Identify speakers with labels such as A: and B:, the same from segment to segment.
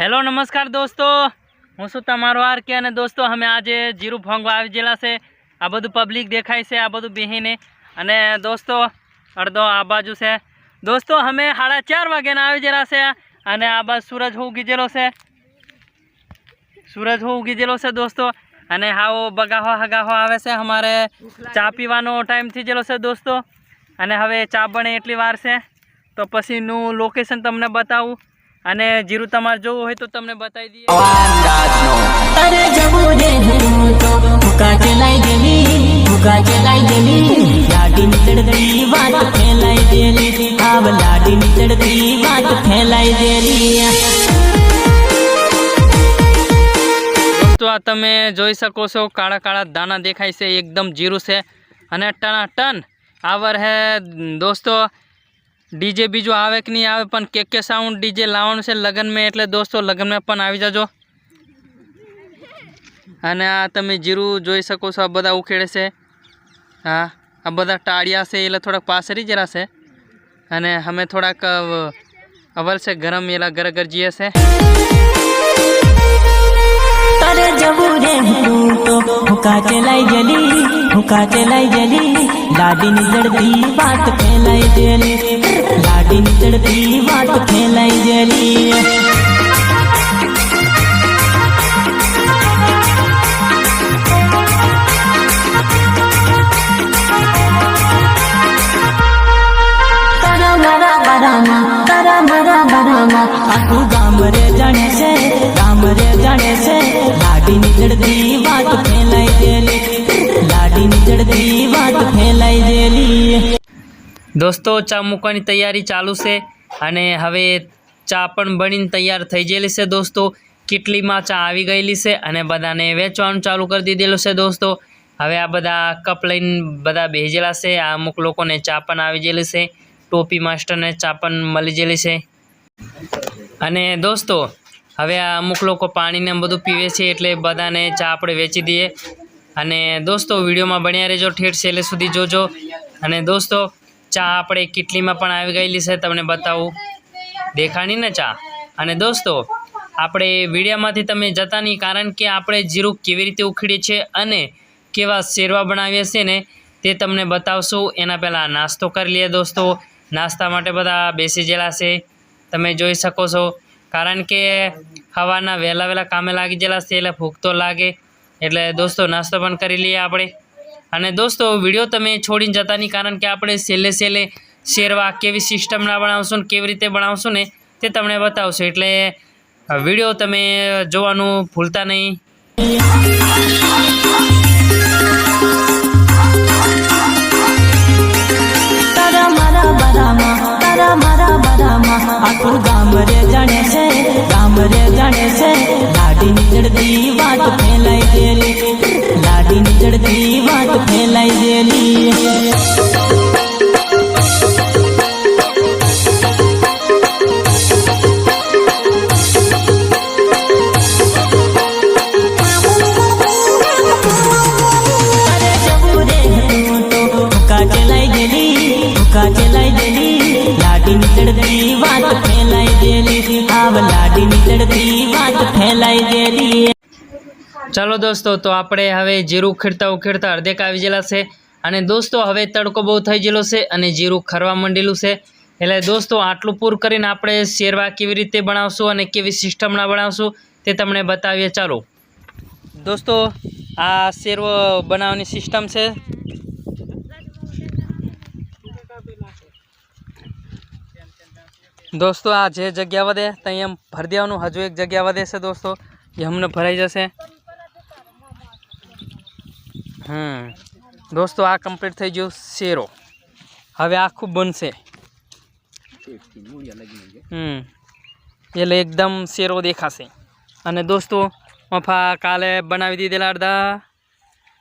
A: Hello, નમસ્કાર દોસ્તો. હું શું તમારો આર કે અને દોસ્તો, અમે આજે જીરું ફોંગવા આવી ગયેલા છે. આ બધું પબ્લિક દેખાય છે, આ બધું બેહીને. અને દોસ્તો, અડધો આ બાજુ છે. દોસ્તો, અમે સાડા ચાર વાગ્યાના આવી ગયેલા છે અને આ બાજુ સૂરજ હું ગીજેલો છે. સૂરજ હું ગીજેલો છે દોસ્તો. અને હાવો બગાહો હગાહો આવે છે અમારે. ચા પીવાનો ટાઈમ થઈ ગયેલો છે દોસ્તો. અને હવે ચા બને એટલી વાર છે. તો પછીનું લોકેશન તમને બતાવું. અને જીરું તમારે જોવું હોય તો તમને બતાવી દઈએ.
B: અરે જવું રે તો ભૂકા ચલાઈ ગયેલી ભૂકા ચલાઈ ગયેલી લાડીની ચડતી વાત ફેલાઈ ગયેલી આવ લાડીની ચડતી વાત ફેલાઈ ગયેલી
A: તો આ તમે જોઈ શકો છો કાળા કાળા દાણા દેખાય છે એકદમ જીરું છે. અને ટના ટન આવર હે દોસ્તો ડીજે બીજું આવે કે નહીં આવે, પણ કે કે સાઉન્ડ ડીજે લાવવાનું છે લગ્નમાં એટલે દોસ્તો લગ્નમાં પણ આવી જજો. અને આ તમે જીરું જોઈ શકો છો, આ બધા ઉખેડે છે. હા, આ બધા ટાળિયા છે, એટલે થોડાક પાસરી જરા છે. અને અમે થોડાક અવલ છે, ગરમ એલા ગરગર જીએ છે.
B: અરે જવું રે હું તો ભૂકા ચલાઈ ગયેલી ભૂકા ચલાઈ ગયેલી લાડીની ચડતી વાત ફેલાઈ ગયેલી લાડીની ચડતી વાત ફેલાઈ ગયેલી તારા તારા આખું ગામ રે જાણે છે ગામ રે જાણે છે લાડીની ચડતી વાત ફેલાઈ ગયેલી. લાડીની ચડતી વાત ફેલાઈ ગયેલી.
A: દોસ્તો, ચા મૂકવાની તૈયારી ચાલુ છે અને હવે ચા પણ બનીને તૈયાર થઈ ગયેલી છે દોસ્તો. કેટલીમાં ચા આવી ગયેલી છે અને બધાને વેચવાનું ચાલુ કરી દીધેલું છે દોસ્તો. હવે આ બધા કપ લઈને બધા ભેજેલા છે. આ અમુક લોકોને ચા પણ આવી ગયેલી છે. ટોપી માસ્ટરને ચા પણ મળી ગયેલી છે. અને દોસ્તો હવે આ અમુક લોકો પાણીને બધું પીવે છે એટલે બધાને ચા આપણે વેચી દઈએ. અને દોસ્તો, વિડીયોમાં બન્યા રહેજો, ઠેઠ છેલ્લે સુધી જોજો. અને દોસ્તો, ચા આપણે કેટલીમાં પણ આવી ગયેલી છે, તમને બતાવું. દેખાણી ને ચા? અને દોસ્તો, આપણે વિડીયામાંથી તમે જતા નહીં, કારણ કે આપણે જીરું કેવી રીતે ઉખડીએ છીએ અને કેવા શેરવા બનાવીએ છીએ ને તે તમને બતાવશું. એના પહેલાં નાસ્તો કરી લઈએ દોસ્તો. નાસ્તા માટે બધા બેસી ગયેલા છે. તમે જોઈ શકો છો. કારણ કે સવારના વહેલા વહેલા કામે લાગી ગયેલા છે એટલે ભૂખ તો લાગે. એટલે દોસ્તો, નાસ્તો પણ કરી લઈએ આપણે. અને દોસ્તો, વીડિયો તમે છોડીને જતા નહીં કારણ કે આપણે છેલ્લે છેલ્લે શેરવા કેવી સિસ્ટમના બનાવશું ને કેવી રીતે બનાવશું ને તે તમને બતાવશું. એટલે વીડિયો તમે જોવાનું ભૂલતા નહીં.
B: આખું ગામ રે જાણે છે, ગામ રે જાણે છે. લાડીની ચડતી વાત ફેલાઈ ગયેલી, લાડીની ચડતી વાત ફેલાઈ ગયેલી.
A: ચાલો દોસ્તો, તો આપણે હવે જીરું ઉખેડતા ઉખેડતા અડધેક આવી ગયેલા છે. અને દોસ્તો, હવે તડકો બહુ થઈ ગયેલો છે અને જીરું ખરવા માંડેલું છે. એટલે દોસ્તો, આટલું પૂર કરીને આપણે શેરવા કેવી રીતે બનાવશું અને કેવી સિસ્ટમના બનાવશું તે તમને બતાવીએ. ચાલો. દોસ્તો, આ શેરવો બનાવવાની સિસ્ટમ છે. દોસ્તો આ જે જગ્યા વધે ત્યાં એમ ભરી દેવાનું. હજુ એક જગ્યા વધે છે દોસ્તો એ અમને ભરાઈ જશે. હમ. દોસ્તો આ કમ્પ્લીટ થઈ ગયું શેરો. હવે આખું બનશે. હમ. એટલે એકદમ શેરો દેખાશે. અને દોસ્તો મફા કાલે બનાવી દીધેલા અડધા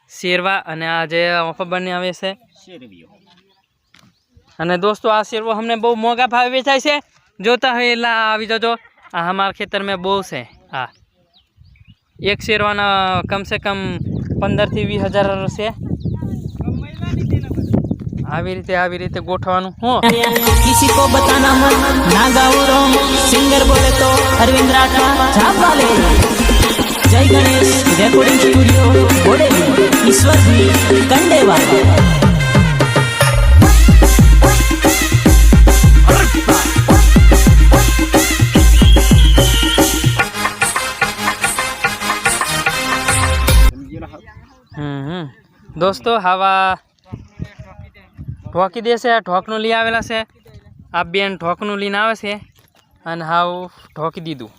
A: શેરવા અને આ જે મફા બનાવે છે. અને દોસ્તો આ શેરવો અમને બહુ મોંઘા ભાવે વેચાય છે. જોતા હોય એટલે આવી જજો. આ અમારા ખેતરમાં બહુ છે. હા એક શેરવાના કમસે કમ પંદરથી વીસ હજાર છે. આવી રીતે આવી રીતે ગોઠવાનું હું.
B: કિસી કો બતાના બોલે તો અરવિંદ રાઠવા છાપા લે જય ગણેશ રેકોર્ડિંગ સ્ટુડિયો ઈશ્વરજી, કંડેવાલા.
A: હમ. દોસ્તો, હવા ઠોકી દેશે આ ઠોકનું લઈ આવેલા છે. આ બેન ઠોકનું લઈને આવે છે અને હાવ ઠોકી દીધું.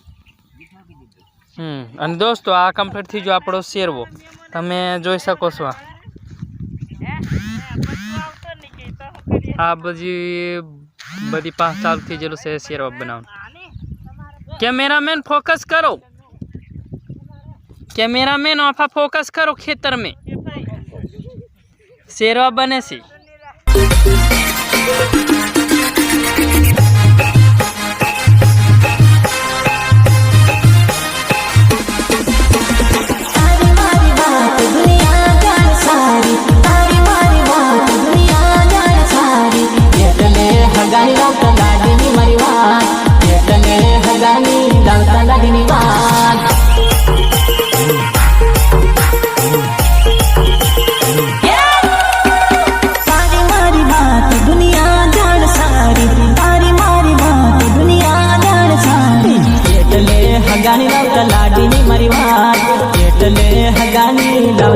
A: હમ, અને દોસ્તો, આ કમ્પ્લીટ થઈ ગયો આપણો શેરવો. તમે જોઈ શકો છો. આ. બધી બધી પાસ ચાલુ થઈ ગયેલું છે શેરવા બનાવવાનું. કેમેરામેન ફોકસ કરો.
B: કેમેરામેન ઓફા ફોકસ કરો ખેતર મેં. શેરવા બને છે.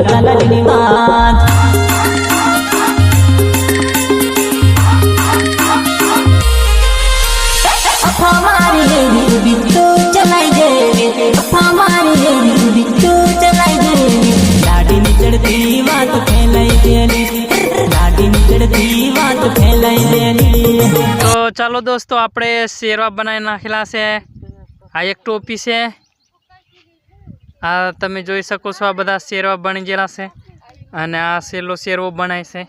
B: હગાની લાવતા લાડીની વાત અફા મારી લેવી ઉડી તું ચલાઈ દેવી અફા મારી લેવી ઉડી તું ચલાઈ દેવી લાડીની ચડતી વાત ફેલાઈ દેલી લાડીની ચડતી વાત ફેલાઈ દેલી
A: તો ચાલો દોસ્તો આપણે શેરવા બનાવી નાખેલા છે આ એક ટોપી છે આ તમે જોઈ શકો છો, આ બધા શેરવા બની ગયેલા છે અને આ સેલો શેરવો બનાય છે.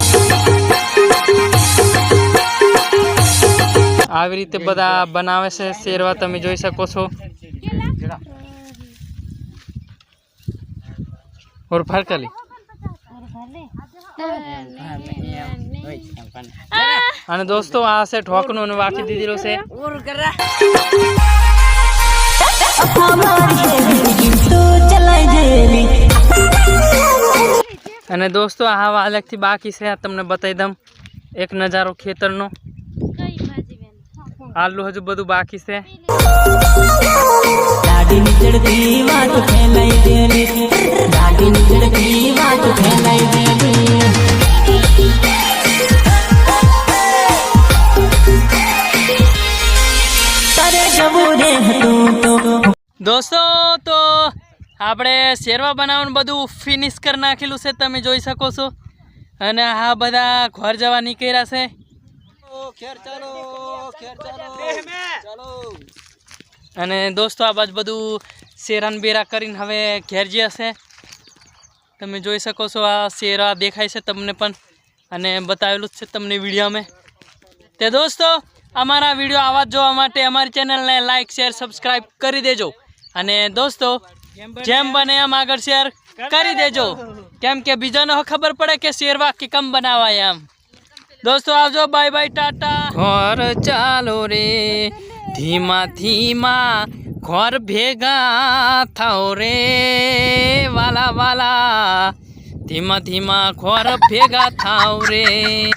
A: આવી રીતે બધા બનાવે છે, શેરવા તમે જોઈ શકો છો. અને દોસ્તો, આ છે ઠોકનું વાકી દીધેલું છે. અને દોસ્તો, આ હવા અલગથી બાકી છે, આ તમને બતાવી દઉં. એક નજારો ખેતરનો. આલુ હજુ બધું બાકી છે.
B: લાડીની ચડતી વાત ફેલાઈ દેલી લાડીની ચડતી વાત ફેલાઈ
A: દોસ્તો તો આપણે શેરવા બનાવવાનું બધું ફિનિશ કરી નાખેલું છે તમે જોઈ શકો છો. અને આ બધા ઘર જવા નીકળ્યા છે. અને દોસ્તો આ બાજુ બધું શેરાન બેરા કરીને હવે ઘેર જે હશે તમે જોઈ શકો છો આ શેરા દેખાય છે તમને પણ. અને બતાવેલું જ છે તમને વિડીયોમાં. તે દોસ્તો અમારા વીડિયો આવા જ જોવા માટે અમારી ચેનલને લાઇક શેર સબસ્ક્રાઈબ કરી દેજો. અને દોસ્તો, જેમ બને એમ આગળ શેર કરી દેજો. કેમ કે બીજાને ખબર પડે કે શેરવા કે કમ બનાવાય એમ. દોસ્તો, આવજો. Bye bye tata. ઘર ચાલો રે. ધીમા ધીમા ઘર ભેગા થાઓ રે. વાલા વાલા. ધીમા ધીમા ઘર ભેગા થાવ રે.